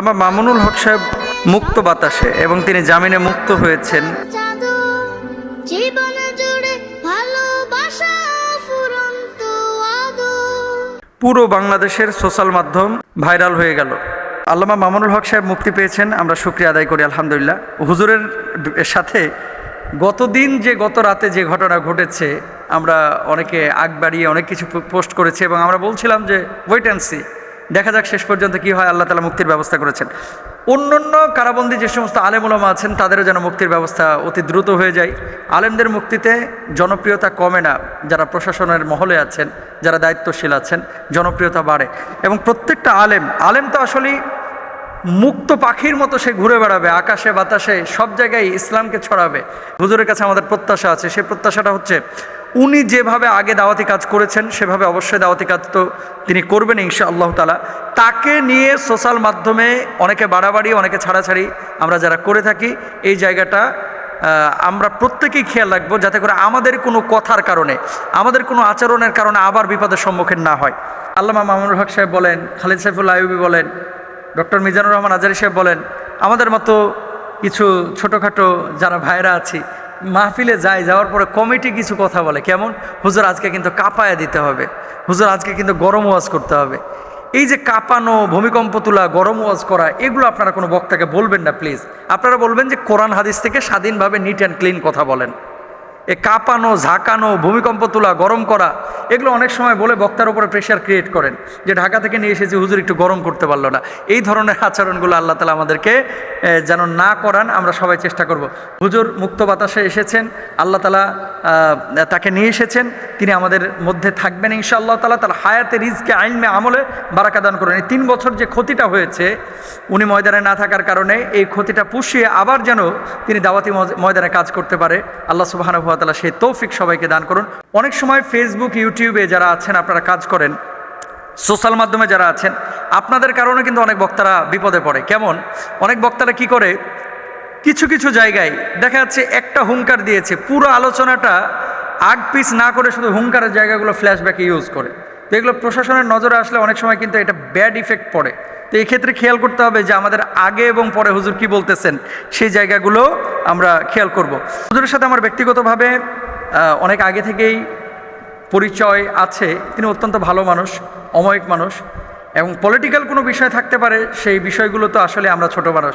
আল্লামা মামুনুল হক সাহেব মুক্ত বাতাসে এবং তিনি জামিনে মুক্ত হয়েছেন। পুরো বাংলাদেশের সোশ্যাল মাধ্যম ভাইরাল হয়ে গেল। আল্লামা মামুনুল হক সাহেব মুক্তি পেয়েছেন আমরা শুক্রিয়া আদায় করি আলহামদুলিল্লাহ। হুজুরের সাথে গতদিন যে গত রাতে যে ঘটনা ঘটেছে আমরা অনেকে আগ বাড়িয়ে অনেক কিছু পোস্ট করেছি এবং আমরা বলছিলাম যে ওয়েট অ্যান্ড সি দেখা যাক শেষ পর্যন্ত কি হয়, আল্লাহ তালা মুক্তির ব্যবস্থা করেছেন। অন্যান্য কারাবন্দি যে সমস্ত আলেমুলামা আছেন, তাদেরও যেন মুক্তির ব্যবস্থা অতি দ্রুত হয়ে যায়। আলেমদের মুক্তিতে জনপ্রিয়তা কমে না, যারা প্রশাসনের মহলে আছেন, যারা দায়িত্বশীল আছেন, জনপ্রিয়তা বাড়ে। এবং প্রত্যেকটা আলেম আলেম তো আসলেই মুক্ত পাখির মতো সে ঘুরে বেড়াবে, আকাশে, বাতাসে, সব জায়গায় ইসলামকে ছড়াবে। হুজুরের কাছে আমাদের প্রত্যাশা আছে সেই প্রত্যাশাটা হচ্ছে উনি যেভাবে আগে দাওয়াতি কাজ করেছেন, সেভাবে অবশ্যই দাওয়াতি কাজ তো তিনি করবেন ইনশা আল্লাহ তালা তাকে নিয়ে সোশ্যাল মাধ্যমে অনেকে বাড়াবাড়ি, অনেকে ছাড়াছাড়ি আমরা যারা করে থাকি, এই জায়গাটা আমরা প্রত্যেকেই খেয়াল রাখব যাতে করে আমাদের কোনো কথার কারণে, আমাদের কোনো আচরণের কারণে আবার বিপদের সম্মুখীন না হয়। আল্লামা মামুনুল হক সাহেব বলেন, খালিদ সাইফুল্লাহ আইবি বলেন, ডক্টর মিজানুর রহমান আজারি সাহেব বলেন, আমাদের মতো কিছু ছোটোখাটো যারা ভাইরা আছি মাহফিলে যায় যাওয়ার পরে কমিটি কিছু কথা বলে। কেমন? হুজুর, আজকে কিন্তু কাঁপায়া দিতে হবে। হুজুর, আজকে কিন্তু গরম ওয়াজ করতে হবে। এই যে কাঁপানো, ভূমিকম্প তোলা, গরম ওয়াজ করা, এগুলো আপনারা কোনো বক্তাকে বলবেন না, প্লিজ। আপনারা বলবেন যে কোরআন হাদিস থেকে স্বাধীনভাবে নিট অ্যান্ড ক্লিন কথা বলেন। এ কাঁপানো, ঝাঁকানো, ভূমিকম্প তোলা, গরম করা, এগুলো অনেক সময় বলে বক্তার উপরে প্রেশার ক্রিয়েট করেন যে ঢাকা থেকে নিয়ে এসেছি, হুজুর একটু গরম করতে পারল না। এই ধরনের আচরণগুলো আল্লাহ তালা আমাদেরকে যেন না করান, আমরা সবাই চেষ্টা করব। হুজুর মুক্ত বাতাসে এসেছেন, আল্লাহ তালা তাকে নিয়ে এসেছেন, তিনি আমাদের মধ্যে থাকবেন ইনশাআল্লাহ তালা তার হায়াতে, রিজকে আইনমে আমলে বারাকা দান করেন। এই তিন বছর যে ক্ষতিটা হয়েছে, উনি ময়দানে না থাকার কারণে এই ক্ষতিটা পুষিয়ে আবার যেন তিনি দাওয়াতি ময়দানে কাজ করতে পারে। আল্লাহ সুবাহানুভাতালা সেই তৌফিক সবাইকে দান করুন। অনেক সময় ফেসবুক ইউটিউবে যারা আছেন, আপনারা কাজ করেন সোশ্যাল মাধ্যমে যারা আছেন, আপনাদের কারণে কিন্তু অনেক বক্তারা বিপদে পড়ে। কেমন? অনেক বক্তারা কি করে? কিছু কিছু জায়গায় দেখা যাচ্ছে একটা হুঙ্কার দিয়েছে, পুরো আলোচনাটা আগ পিস না করে শুধু হুঙ্কারের জায়গাগুলো ফ্ল্যাশব্যাকে ইউজ করে। তো এগুলো প্রশাসনের নজরে আসলে অনেক সময় কিন্তু এটা ব্যাড ইফেক্ট পড়ে। তো এই ক্ষেত্রে খেয়াল করতে হবে যে আমাদের আগে এবং পরে হুজুর কি বলতেছেন, সেই জায়গাগুলো আমরা খেয়াল করব। হুজুরের সাথে আমার ব্যক্তিগতভাবে অনেক আগে থেকেই পরিচয় আছে। তিনি অত্যন্ত ভালো মানুষ, অময়িক মানুষ এবং পলিটিক্যাল কোনো বিষয় থাকতে পারে, সেই বিষয়গুলো তো আসলে আমরা ছোট মানুষ।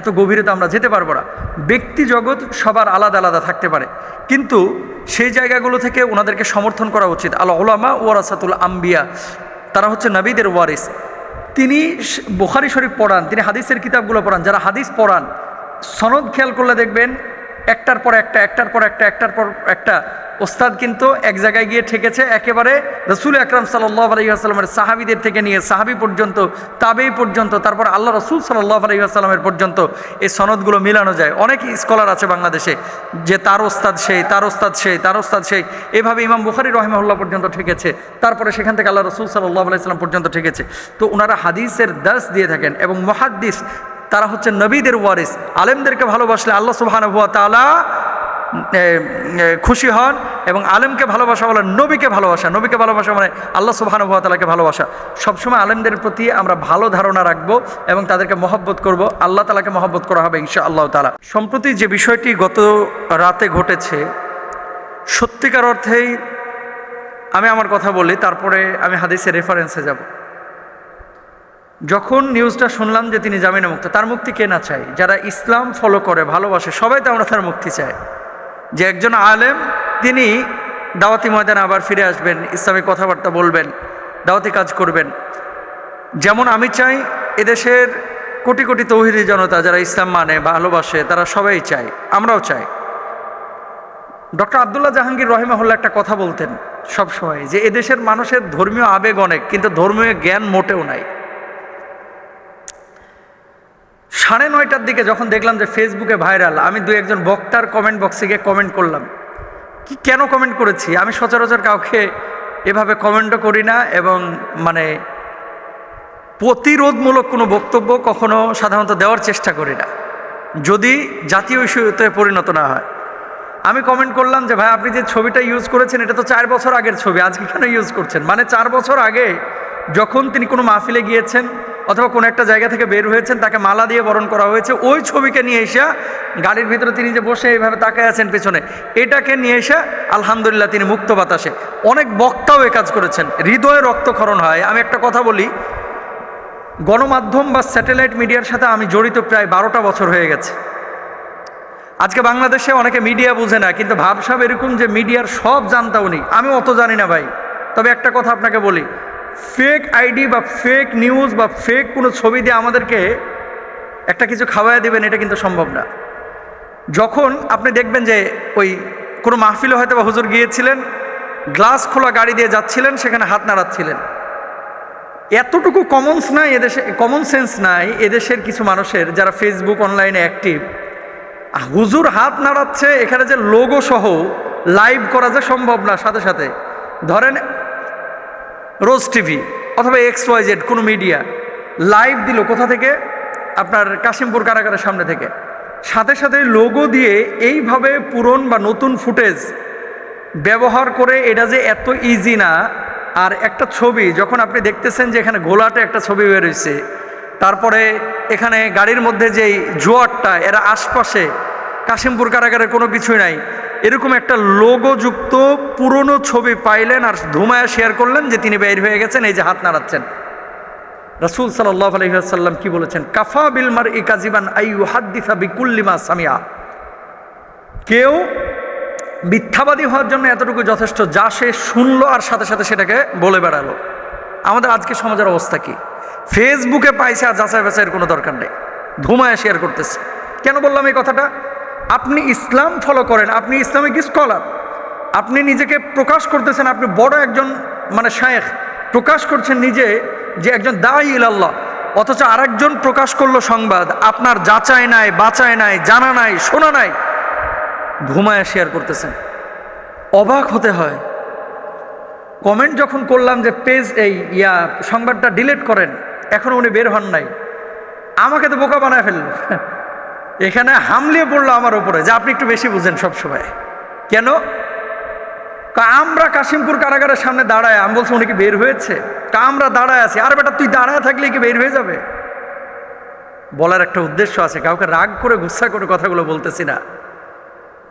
এত গভীরে তো আমরা যেতে পারব না। ব্যক্তি জগৎ সবার আলাদা আলাদা থাকতে পারে। কিন্তু সেই জায়গাগুলো থেকে ওনাদেরকে সমর্থন করা উচিত। আল্লাহ ওলামা ওয়ারাসাতুল আম্বিয়া, তারা হচ্ছে নবীদের ওয়ারিস। তিনি বুখারি শরীফ পড়ান, তিনি হাদিসের কিতাবগুলো পড়ান। যারা হাদিস পড়ান, সনদ খেয়াল করলে দেখবেন একটার পর একটা, একটার পর একটা, একটার পর একটা। ওস্তাদ কিন্তু এক জায়গায় গিয়ে ঠেকেছে, একেবারে রসুল আকরাম সাল্লাহ আলহিহাস্লামের সাহাবিদের থেকে নিয়ে, সাহাবি পর্যন্ত, তাবেই পর্যন্ত, তারপর আল্লাহ রসুল সাল্লাহ আলহিহাস্লামের পর্যন্ত এই সনদগুলো মিলানো যায়। অনেক স্কলার আছে বাংলাদেশে, যে তার ওস্তাদ সেই, তার ওস্তাদ সেই, তার ওস্তাদ সেই। এভাবে ইমাম বুখারি রহমাউল্লাহ পর্যন্ত ঠেকেছে, তারপরে সেখান থেকে আল্লাহ রসুল সাল্লাহ আলাইসাল্লাম পর্যন্ত ঠেকেছে। তো ওনারা হাদিসের দাস দিয়ে থাকেন এবং মহাদ্দিস তারা হচ্ছে নবীদের ওয়ারিস। আলেমদেরকে ভালোবাসলে আল্লাহ সুবাহানুয়া তালা খুশি হন এবং আলেমকে ভালোবাসা বলে নবীকে ভালোবাসা। নবীকে ভালোবাসা মানে আল্লাহ সুবাহানুয়া তালাকে ভালোবাসা। সবসময় আলেমদের প্রতি আমরা ভালো ধারণা রাখব এবং তাদেরকে মহব্বত করব। আল্লাহ তালাকে মহব্বত করা হবে ইনশা আল্লাহ তালা সম্প্রতি যে বিষয়টি গত রাতে ঘটেছে, সত্যিকার অর্থেই আমি আমার কথা বলি, তারপরে আমি হাদিসের রেফারেন্সে যাব। যখন নিউজটা শুনলাম যে তিনি জামিনে মুক্ত, তার মুক্তি কে না চাই যারা ইসলাম ফলো করে, ভালোবাসে, সবাই তো আমরা তার মুক্তি চাই। যে একজন আলেম, তিনি দাওয়াতি ময়দানে আবার ফিরে আসবেন ইসলামিক কথাবার্তা বলবেন, দাওয়াতি কাজ করবেন। যেমন আমি চাই, এদেশের কোটি কোটি তৌহিদি জনতা যারা ইসলাম মানে ভালোবাসে, তারা সবাই চায়, আমরাও চাই। ডক্টর আবদুল্লাহ জাহাঙ্গীর রহিমাহুল্লাহ একটা কথা বলতেন সব সময় যে এদেশের মানুষের ধর্মীয় আবেগ অনেক, কিন্তু ধর্মীয় জ্ঞান মোটেও নাই। সাড়ে নয়টার দিকে যখন দেখলাম যে ফেসবুকে ভাইরাল আমি দু একজন বক্তার কমেন্ট বক্সে গিয়ে কমেন্ট করলাম। কি, কেন কমেন্ট করেছি? আমি সচরাচর কাউকে এভাবে কমেন্টও করি না এবং মানে প্রতিরোধমূলক কোনো বক্তব্য কখনো সাধারণত দেওয়ার চেষ্টা করি না। যদি জাতীয় ইস্যুতে পরিণত না হয়। আমি কমেন্ট করলাম যে, ভাই, আপনি যে ছবিটা ইউজ করেছেন, এটা তো চার বছর আগের ছবি, আজকে কেন ইউজ করছেন? মানে চার বছর আগে যখন তিনি কোনো মাহফিলে গিয়েছেন অথবা কোনো একটা জায়গা থেকে বের হয়েছেন, তাকে মালা দিয়ে বরণ করা হয়েছে, ওই ছবিকে নিয়ে এসে গাড়ির ভিতরে তিনি যে বসে এইভাবে তাকায় আছেন পেছনে, এটাকে নিয়ে এসে আলহামদুলিল্লাহ তিনি মুক্ত বাতাসে। অনেক বক্তাও এ কাজ করেছেন, হৃদয়ে রক্তক্ষরণ হয়। আমি একটা কথা বলি, গণমাধ্যম বা স্যাটেলাইট মিডিয়ার সাথে আমি জড়িত প্রায় বারোটা বছর হয়ে গেছে। আজকে বাংলাদেশে অনেকে মিডিয়া বুঝে না, কিন্তু ভাবসাব এরকম যে মিডিয়ার সব জানতা উনি। আমি অত জানি না ভাই। তবে একটা কথা আপনাকে বলি ফেক আইডি বা ফেক নিউজ বা ফেক কোনো ছবি দিয়ে আমাদেরকে একটা কিছু খাওয়াই দেবেন, এটা কিন্তু সম্ভব না। যখন আপনি দেখবেন যে ওই কোনো মাহফিলে হয়তো বা হুজুর গিয়েছিলেন, গ্লাস খোলা গাড়ি দিয়ে যাচ্ছিলেন, সেখানে হাত নাড়াচ্ছিলেন। এতটুকু কমনস নাই এদেশে কমন সেন্স নাই এদেশের কিছু মানুষের যারা ফেসবুক অনলাইনে অ্যাক্টিভ হুজুর হাত নাড়াচ্ছে, এখানে যে লোগো সহ লাইভ করা যে সম্ভব না, সাথে সাথে। ধরেন রোজ টিভি অথবা এক্স ওয়াই জেড, কোনো মিডিয়া। লাইভ দিল কোথা থেকে? আপনার কাশিমপুর কারাগারের সামনে থেকে। সাথে সাথে লোগো দিয়ে এইভাবে পুরন বা নতুন ফুটেজ ব্যবহার করে এটা যে এত ইজি না। আর একটা ছবি, যখন আপনি দেখতেছেন যে এখানে ঘোলাটে একটা ছবি বেরোইছে তারপরে এখানে গাড়ির মধ্যে যেই জোয়ারটা, এরা আশপাশে কাশিমপুর কারাগারে কোনো কিছুই নাই এরকম একটা লোগোযুক্ত পুরনো ছবি পাইলেন আর ধুমায়া শেয়ার করলেন যে তিনি বের হয়ে গেছেন, এই যে হাত নাড়াচ্ছেন। রসুল আলহিহাসাল্লাম কি বলেছেন? কাফা বিলমার ই কাজিবান বিকুল্লিমা সামিয়া কেউ মিথ্যাবাদী হওয়ার জন্য এতটুকু যথেষ্ট, যা সে শুনলো আর সাথে সাথে সেটাকে বলে বেড়ালো। আমাদের আজকে সমাজের অবস্থা কি? ফেসবুকে পাইছে আর যাচাই বাছাইয়ের কোনো দরকার নেই। ধুমায় শেয়ার করতেছে। কেন বললাম এই কথাটা? আপনি ইসলাম ফলো করেন, আপনি ইসলামিক স্কলার আপনি নিজেকে প্রকাশ করতেছেন, আপনি বড় একজন মানে শায়েখ, প্রকাশ করছেন নিজে যে একজন দায়ী ইলাল্লাহ, অথচ আরেকজন প্রকাশ করল সংবাদ, আপনার যাচাই নাই বাঁচায় নাই, জানা নাই, শোনা নাই, ঘুমায় শেয়ার করতেছেন। অবাক হতে হয়। কমেন্ট যখন করলাম যে পেজ এই ইয়া সংবাদটা ডিলিট করেন এখনও উনি বের হন নাই। আমাকে তো বোকা বানায় ফেলল। এখানে হামলিয়ে পড়ল আমার উপরে। যে আপনি একটু বেশি বুঝেন সবসময়। কেন? আমরা কাশিমপুর কারাগারের সামনে দাঁড়ায়, আমি বলছি উনি কি বের হয়েছে? কা আমরা দাঁড়ায় আছি। আর বেটা, তুই দাঁড়ায় থাকলে কি বের হয়ে যাবে? বলার একটা উদ্দেশ্য আছে, কাউকে রাগ করে গুচ্ছা করে কথাগুলো বলতেছি না।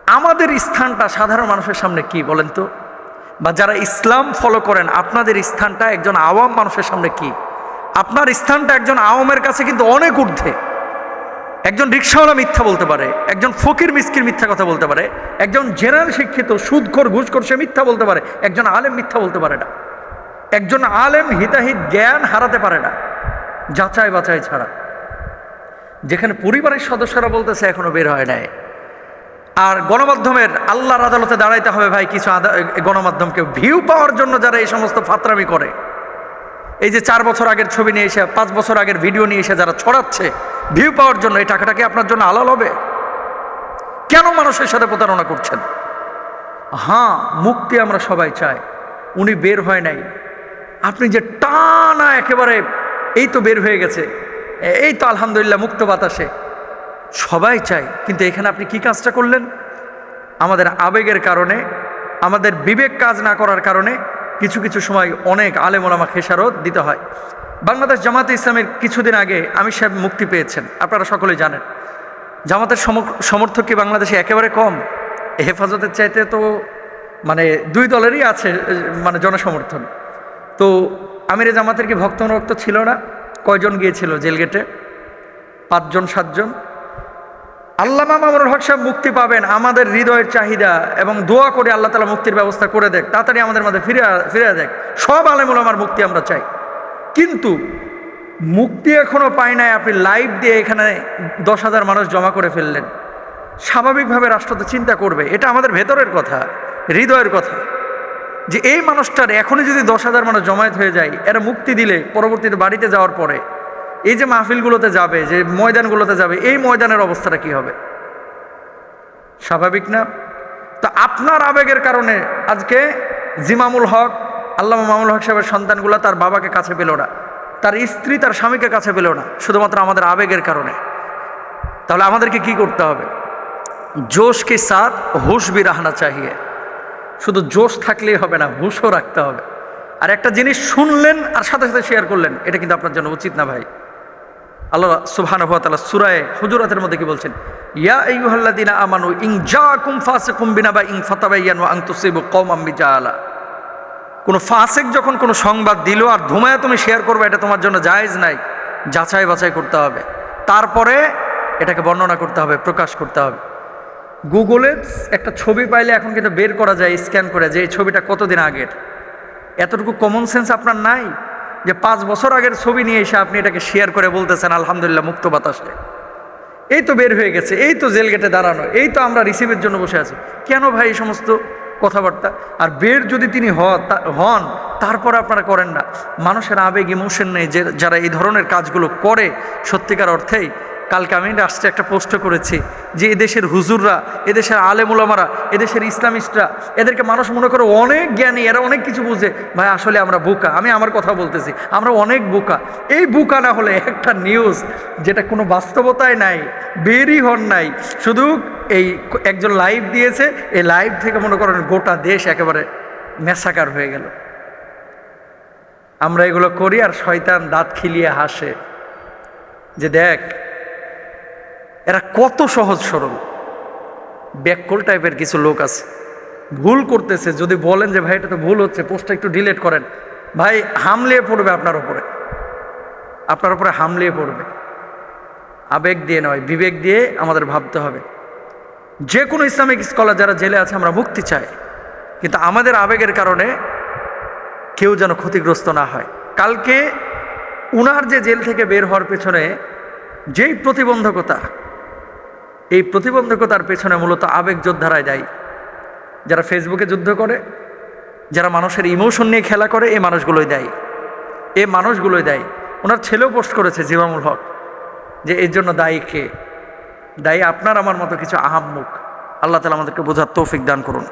আমাদের স্থানটা সাধারণ মানুষের সামনে কি বলেন তো? বা যারা ইসলাম ফলো করেন, আপনাদের স্থানটা একজন আওয়াম মানুষের সামনে কি? আপনার স্থানটা একজন আওয়ামের কাছে কিন্তু অনেক ঊর্ধ্বে। একজন রিক্সাওয়ালা মিথ্যা বলতে পারে, একজন ফকির মিসকির মিথ্যা কথা বলতে পারে, একজন জেনারেল শিক্ষিত, সুদখোর, ঘুষখোর, সে মিথ্যা বলতে পারে, একজন আলেম মিথ্যা বলতে পারে না। একজন আলেম হিতাহিত জ্ঞান হারাতে পারে না, যাচাই বাছাই ছাড়া। যেখানে পরিবারের সদস্যরা বলতেছে, এখনও বের হয় নাই। আর গণমাধ্যমের আল্লাহর আদালতে দাঁড়াইতে হবে ভাই, কিছু গণমাধ্যমকে ভিউ পাওয়ার জন্য যারা এই সমস্ত ফাতরামি করে। এই যে চার বছর আগের ছবি নিয়ে এসে, পাঁচ বছর আগের ভিডিও নিয়ে এসে যারা ছড়াচ্ছে ভিউ পাওয়ার জন্য এই টাকাটা কি আপনার জন্য আলাল হবে? কেন মানুষের সাথে প্রতারণা করছেন? হ্যাঁ মুক্তি আমরা সবাই চাই। উনি বের হয় নাই। আপনি যে টানা একেবারে, এই তো বের হয়ে গেছে। এই তো আলহামদুলিল্লাহ মুক্ত বাতাসে। সবাই চাই, কিন্তু এখানে আপনি কি কাজটা করলেন? আমাদের আবেগের কারণে, আমাদের বিবেক কাজ না করার কারণে কিছু কিছু সময় অনেক আলেমোলামা খেসারত দিতে হয়। বাংলাদেশ জামাতে ইসলামের কিছুদিন আগে আমি সাহেব মুক্তি পেয়েছেন, আপনারা সকলেই জানেন। জামাতের সমর্থক কি বাংলাদেশে একেবারে কম? হেফাজতের চাইতে তো মানে দুই দলেরই আছে মানে জনসমর্থন। তো আমিরে জামাতের কি ভক্ত ছিল না? কয়জন গিয়েছিল জেলগেটে পাঁচজন, সাতজন? আল্লামা মামুনুল হক সাহেব মুক্তি পাবেন, আমাদের হৃদয়ের চাহিদা এবং দোয়া করে আল্লাহ তালা মুক্তির ব্যবস্থা করে দেখ, তাড়াতাড়ি আমাদের মধ্যে ফিরে ফিরে দেখ। সব আলেমুল আমার মুক্তি আমরা চাই। কিন্তু মুক্তি এখনও পাই নাই, আপনি লাইভ দিয়ে এখানে দশ হাজার মানুষ জমা করে ফেললেন। স্বাভাবিকভাবে রাষ্ট্র তো চিন্তা করবে, এটা আমাদের ভেতরের কথা, হৃদয়ের কথা। যে এই মানুষটার এখনই যদি দশ হাজার মানুষ জমায়েত হয়ে যায়, এরা মুক্তি দিলে পরবর্তীতে বাড়িতে যাওয়ার পরে এই যে মাহফিলগুলোতে যাবে, যে ময়দানগুলোতে যাবে, এই ময়দানের অবস্থাটা কি হবে? স্বাভাবিক না? তো আপনার আবেগের কারণে আজকে জিমামুল হক, আল্লামা মামুল হক সাহেবের সন্তানগুলো তার বাবাকে কাছে পেল না। তার স্ত্রী তার স্বামীকে কাছে পেল না, শুধুমাত্র আমাদের আবেগের কারণে। তাহলে আমাদেরকে কি করতে হবে? জোশ কে সাথ হুশ বি রাহনা চাহিয়ে। শুধু জোশ থাকলেই হবে না, হুশও রাখতে হবে। আর একটা জিনিস শুনলেন আর সাথে সাথে শেয়ার করলেন, এটা কিন্তু আপনার জন্য উচিত না ভাই। আল্লাহ তাআলা সূরায়ে হুজুরাতের মধ্যে কি বলছেন? ইয়া ইন ফাতাবায়ানু আন তুসিবু কওমান বিজাহালা কোনো ফাসেক যখন কোনো সংবাদ দিল আর ধুমায় তুমি শেয়ার করবে, এটা তোমার জন্য জায়েজ নাই। যাচাই বাছাই করতে হবে। তারপরে এটাকে বর্ণনা করতে হবে, প্রকাশ করতে হবে। গুগলে একটা ছবি পাইলে এখন কিন্তু বের করা যায়, স্ক্যান করে যে এই ছবিটা কতদিন আগের? এতটুকু কমন সেন্স আপনার নাই? যে পাঁচ বছর আগের ছবি নিয়ে এসে আপনি এটাকে শেয়ার করে বলতেছেন, আলহামদুলিল্লাহ, মুক্ত বাতাসে এই তো বের হয়ে গেছে, এই তো জেল গেটে দাঁড়ানো, এই তো আমরা রিসিভের জন্য বসে আছি। কেন ভাই এই সমস্ত কথাবার্তা? আর বের যদি তিনি হন, তারপর আপনারা করেন না। মানুষের আবেগ ইমোশন নেই যে, যারা এই ধরনের কাজগুলো করে, সত্যিকার অর্থেই কালকে আমি রাষ্ট্রে একটা পোস্ট করেছি যে এদেশের হুজুররা, এদেশের আলেমুলামারা এদেশের ইসলামিস্টরা, এদেরকে মানুষ মনে করে অনেক জ্ঞানী, এরা অনেক কিছু বুঝে। ভাই, আসলে আমরা বোকা, আমি আমার কথা বলতেছি, আমরা অনেক বোকা। এই বোকা না হলে একটা নিউজ যেটা কোনো বাস্তবতায় নাই, বেরই হন নাই। শুধু এই একজন লাইভ দিয়েছে, এই লাইভ থেকে মনে করেন গোটা দেশ একেবারে মেসাকার হয়ে গেল। আমরা এগুলো করি আর শয়তান দাঁত খিলিয়ে হাসে। যে দেখ এরা কত সহজ সরল। ব্যাককল টাইপের কিছু লোক আছে। ভুল করতেছে, যদি বলেন যে, ভাই, এটা তো ভুল হচ্ছে, পোস্টটা একটু ডিলেট করেন। ভাই, হামলিয়ে পড়বে আপনার উপরে। আপনার উপরে হামলিয়ে পড়বে। আবেগ দিয়ে নয়, বিবেক দিয়ে আমাদের ভাবতে হবে। যে কোনো ইসলামিক স্কলার যারা জেলে আছে, আমরা মুক্তি চাই। কিন্তু আমাদের আবেগের কারণে কেউ যেন ক্ষতিগ্রস্ত না হয়। কালকে উনার যে জেল থেকে বের হওয়ার পেছনে যেই প্রতিবন্ধকতা এই প্রতিবন্ধকতার পেছনে মূলত আবেগ যোদ্ধারায় যায় যারা ফেসবুকে যুদ্ধ করে, যারা মানুষের ইমোশন নিয়ে খেলা করে এই মানুষগুলোই দেয়। এ মানুষগুলোই দেয়। ওনার ছেলেও পোস্ট করেছে জিবামুল হক যে, এর জন্য দায়ী কে? দায়ী আপনার আমার মতো কিছু আহাম্মুক। আল্লাহ তালা আমাদেরকে বোঝার তৌফিক দান করুন।